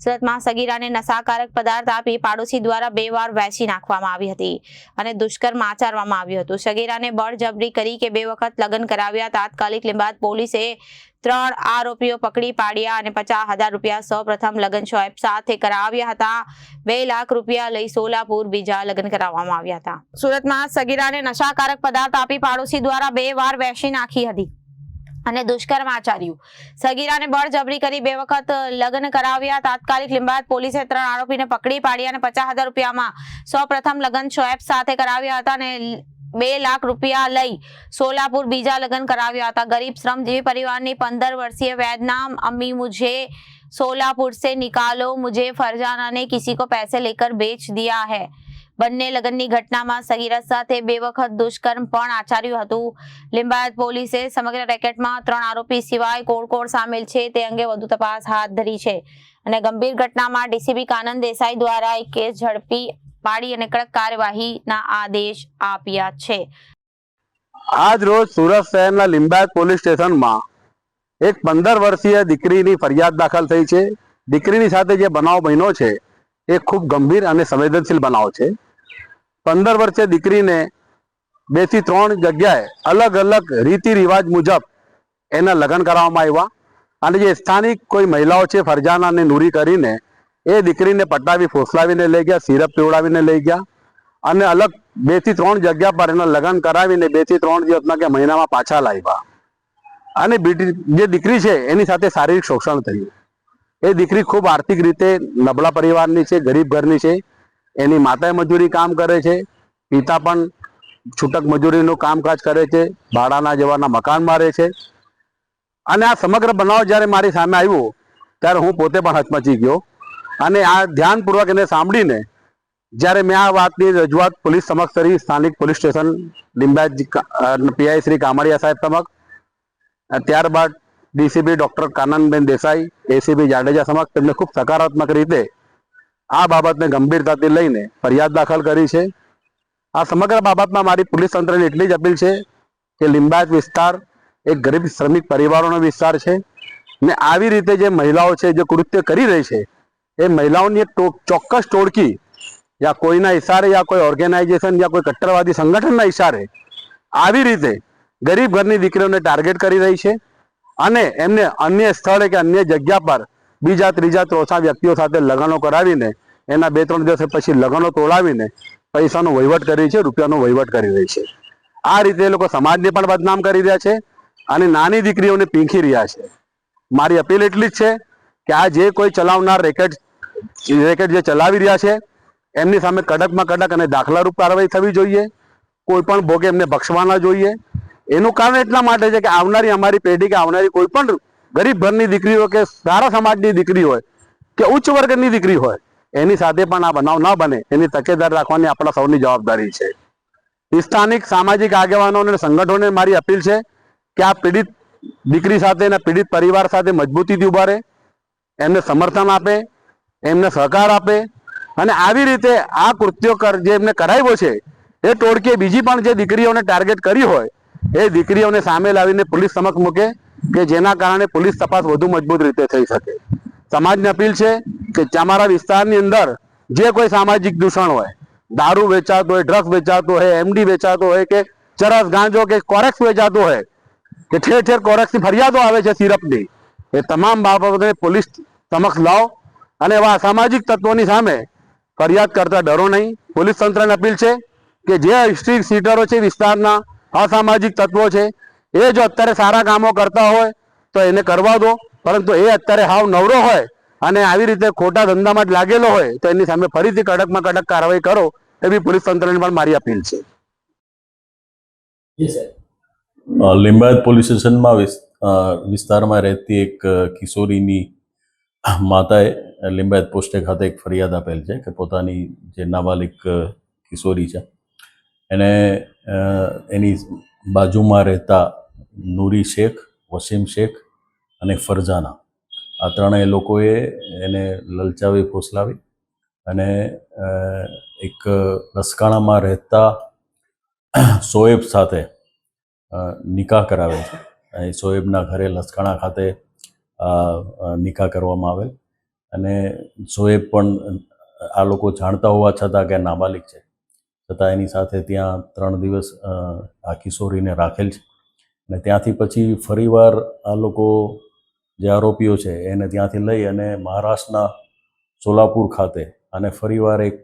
સુરતમાં સગીરાને નશાકારક પદાર્થ આપી પાડોશી દ્વારા બે વાર વેચી નાખવામાં આવી હતી અને દુષ્કર્મ આચરવામાં આવ્યું હતું. સગીરાને બળજબરી કરી કે બે વખત લગ્ન કરાવ્યા. તાત્કાલિક લીંબાદ પોલીસે ત્રણ આરોપીઓ પકડી પાડ્યા અને પચાસ હજાર રૂપિયા સૌ પ્રથમ લગ્ન શોએબ સાથે કરાવ્યા હતા. બે લાખ રૂપિયા લઈ સોલાપુર બીજા લગ્ન કરાવવામાં આવ્યા હતા. સુરતમાં સગીરાને નશાકારક પદાર્થ આપી પાડોશી દ્વારા બે વાર વેચી નાખી હતી. અને દુષ્કર્મ આચાર્યું. સગીરાને બળજબરી કરી બે વખત લગ્ન કરાવ્યા. તાત્કાલિક લીંબાદ પોલીસે ત્રણ આરોપીને પકડી પાડ્યા અને પચાસ હજાર રૂપિયામાં સૌ પ્રથમ લગ્ન શોએબ સાથે કરાવ્યા હતા અને બે લાખ રૂપિયા લઈ સોલાપુર બીજા લગ્ન કરાવ્યા હતા. ગરીબ, શ્રમજીવી પરિવારની પંદર વર્ષીય વેદનામ અમ્મી, મુજે સોલાપુર સે નિકાલો, મુજે ફરજાના ને કિસી કો પૈસે લેકર બેચ દિયા હૈ. બંને લગ્નની ઘટનામાં સગીરા સાથે બે વખત દુષ્કર્મ પણ આચર્યું હતું. લિંબાયત પોલીસે સમગ્ર રેકેટમાં ત્રણ આરોપી સિવાય કોણ કોણ સામેલ છે તે અંગે વધુ તપાસ હાથ ધરી છે. અને ગંભીર ઘટનામાં ડીસીબી કાનંદ દેસાઈ દ્વારા એક કેસ ઝડપી પાડી અને કડક કાર્યવાહીના આદેશ આપ્યા છે. આજ રોજ સુરત શહેરના લીંબાયત પોલીસ સ્ટેશનમાં એક પંદર વર્ષીય દીકરીની ફરિયાદ દાખલ થઈ છે. દીકરીની સાથે જે બનાવ બન્યો છે, એ ખૂબ ગંભીર અને સંવેદનશીલ બનાવ છે. પંદર વર્ષે દીકરીને બેથી ત્રણ જગ્યાએ અલગ અલગ રીતિ રિવાજ મુજબ એના લગ્ન કરાવવામાં આવ્યા. અને જે સ્થાનિક કોઈ મહિલાઓ છે ફરજાનાને નૂરી કરીને એ દીકરીને પટાવી, ફોસલાવીને લઈ ગયા, સિરપ પીવડાવીને લઈ ગયા. અને અલગ બેથી ત્રણ જગ્યા પર એના લગ્ન કરાવીને બેથી ત્રણ દિવસના કે મહિનામાં પાછા લાવ્યા. અને જે દીકરી છે, એની સાથે શારીરિક શોષણ થયું. એ દીકરી ખૂબ આર્થિક રીતે નબળા પરિવારની છે, ગરીબ ઘરની છે. એની માતાએ મજૂરી કામ કરે છે, પિતા પણ છૂટક મજૂરીનું કામકાજ કરે છે, ભાડાના જેવાના મકાનમાં રહે છે. અને આ સમગ્ર બનાવ જ્યારે મારી સામે આવ્યો, ત્યારે હું પોતે પણ હચમચી ગયો. અને આ ધ્યાનપૂર્વક એને સાંભળીને, જ્યારે મેં આ વાતની રજૂઆત પોલીસ સમક્ષ કરી, સ્થાનિક police station, Limbayat PI Shri Kamdiya સાહેબ સમક્ષ, ત્યારબાદ DCB doctor Kananben Desai ACB Jadeja સમક્ષ તેમને ખૂબ સકારાત્મક રીતે આ બાબતને ગંભીરતાથી લઈને ફરિયાદ દાખલ કરી છે. આ સમગ્ર બાબતમાં મારી પોલીસ તંત્રને એટલી જ અપીલ છે કે લિંબાયત વિસ્તાર એક ગરીબ શ્રમિક પરિવારોનો વિસ્તાર છે ને આવી રીતે જે મહિલાઓ છે, જે કૃત્ય કરી રહી છે, એ મહિલાઓની એક ચોક્કસ ટોળકી યા કોઈના ઇશારે યા કોઈ ઓર્ગેનાઇઝેશન યા કોઈ કટ્ટરવાદી સંગઠનના ઇશારે આવી રીતે ગરીબ ઘરની દીકરીઓને ટાર્ગેટ કરી રહી છે અને એમને અન્ય સ્થળે કે અન્ય જગ્યા પર બીજા ત્રીજા ચોથા વ્યક્તિઓ સાથે લગ્નો કરાવીને, એના બે ત્રણ દિવસ પછી લગ્નો તોડાવીને પૈસાનો વહીવટ કરી છે, રૂપિયાનો વહીવટ કરી રહી છે. આ રીતે એ લોકો સમાજને પણ બદનામ કરી રહ્યા છે અને નાની દીકરીઓને પીંખી રહ્યા છે. મારી અપીલ એટલી જ છે કે આ જે કોઈ ચલાવનાર રેકેટ રેકેટ જે ચલાવી રહ્યા છે, એમની સામે કડકમાં કડક અને દાખલારૂપ કાર્યવાહી થવી જોઈએ. કોઈ પણ ભોગે એમને બક્ષવાના જોઈએ. એનું કારણ એટલા માટે છે કે આવનારી અમારી પેઢી કે આવનારી કોઈ પણ ગરીબ ઘરની દીકરી હોય કે સારા સમાજની દીકરી હોય કે ઉચ્ચ વર્ગની દીકરી હોય, એની સાથે પણ આ બનાવ ન બને. એની તકેદાર રાખવાની આપણા સૌની જવાબદારી છે. સ્થાનિક સામાજિક આગેવાનો અને સંગઠનોને મારી અપીલ છે કે આ પીડિત દીકરી સાથે અને પીડિત પરિવાર સાથે મજબૂતીથી ઊભા રહે, એમને સમર્થન આપે, એમને સહકાર આપે અને આવી રીતે આ કૃત્યો કર, જે એમને કરાવ્યો છે, એ ટોળકીએ બીજી પણ જે દીકરીઓને ટાર્ગેટ કરી હોય, એ દીકરીઓને સામે લાવીને પોલીસ સમક્ષ મૂકે કે જેના કારણે પોલીસ તપાસ વધુ મજબૂત રીતે થઈ શકે. સમાજને અપીલ છે કે અમારા વિસ્તારની અંદર જે કોઈ સામાજિક દૂષણ હોય, દારૂ વેચાતો હોય ડ્રગ્સ વેચાતો હોય એમડી વેચાતો હોય કે ચરસ, ગાંજો કે કોરેક્સ વેચાતો હોય, કે ઠેર ઠેર કોરેક્સની ફરિયાદો આવે છે સિરપની, એ તમામ બાબતોને પોલીસ સમક્ષ લાવો અને એવા અસામાજિક તત્વોની સામે ફરિયાદ કરતા ડરો નહીં. પોલીસ તંત્રને અપીલ છે કે જે સ્ટ્રીટ સીટરો છે વિસ્તારના અસામાજિક તત્વો છે એ જો અત્યારે સારા કામો કરતા હોય તો એને કરવા દો. પરંતુ એ અત્યારે હાવ નવરો હોય અને આવી રીતે ખોટા ધંધામાં જ લાગેલો હોય તો એની સામે ફરીથી કડકમાં કડક કાર્યવાહી કરો એવી પોલીસ તંત્રને પણ મારી અપીલ છે. લિંબાયત પોલીસ સ્ટેશનમાં વિસ- વિસ્તારમાં રહેતી એક કિશોરીની માતાએ લિંબાયત પોસ્ટે ખાતે એક ફરિયાદ આપેલ છે કે પોતાની જે નાબાલિક કિશોરી છે એને એની બાજુમાં રહેતા નૂરી શેખ, વસીમ શેખ અને ફરજાના. આ ત્રણેય લોકોએ એને લલચાવી, ફોસલાવી અને એક લસકાણામાં રહેતા સોએબ સાથે નિકાહ કરાવે છે. અહીં સોએબના ઘરે લસકાણા ખાતે નિકાહ કરવામાં આવેલ. અને શોએબ પણ આ લોકો જાણતા હોવા છતાં કે નાબાલિક છે. છતાં એની સાથે ત્યાં ત્રણ દિવસ આ કિશોરીને રાખેલ છે. અને ત્યાંથી પછી ફરીવાર આ લોકો જે આરોપીઓ છે એને ત્યાંથી લઈ અને મહારાષ્ટ્રના સોલાપુર ખાતે અને ફરીવાર એક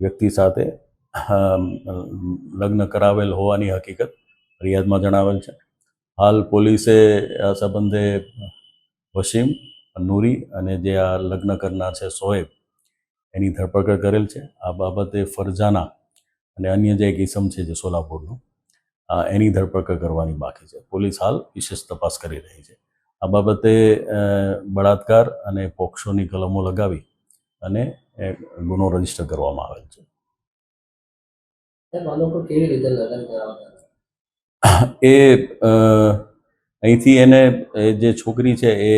વ્યક્તિ સાથે લગ્ન કરાવેલ હોવાની હકીકત ફરિયાદમાં જણાવેલ છે. હાલ પોલીસે આ સંબંધે વસીમ, નૂરી અને જે આ લગ્ન કરનાર છે સોએબ એની ધરપકડ કરેલ છે. આ બાબતે ફરજાના અને અન્ય જે એક ઇસમ છે જે સોલાપુરનું એની ધરપકડ કરવાની બાકી છે. પોલીસ હાલ વિશેષ તપાસ કરી રહી છે. આ બાબતે બળાત્કાર અને પોક્સોની કલમો લગાવી અને ગુનો રજિસ્ટર કરવામાં આવેલ છે. એ અહીંથી એને જે છોકરી છે એ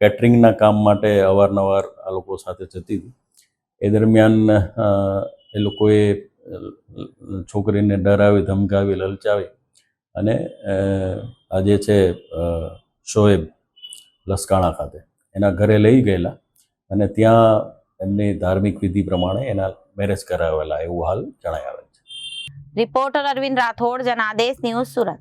કેટરિંગના કામ માટે અવારનવાર આ લોકો સાથે જતી હતી. એ દરમિયાન એ લોકોએ છોકરીને ડરાવી, ધમકાવી, લલચાવી અને આજે છે શોએબ લસકાણા ખાતે એના ઘરે લઈ ગયેલા અને ત્યાં એમની ધાર્મિક વિધિ પ્રમાણે એના મેરેજ કરાવેલા એવું હાલ જણાય આવે છે. Reporter Arvind Rathod, Janadesh news Surat.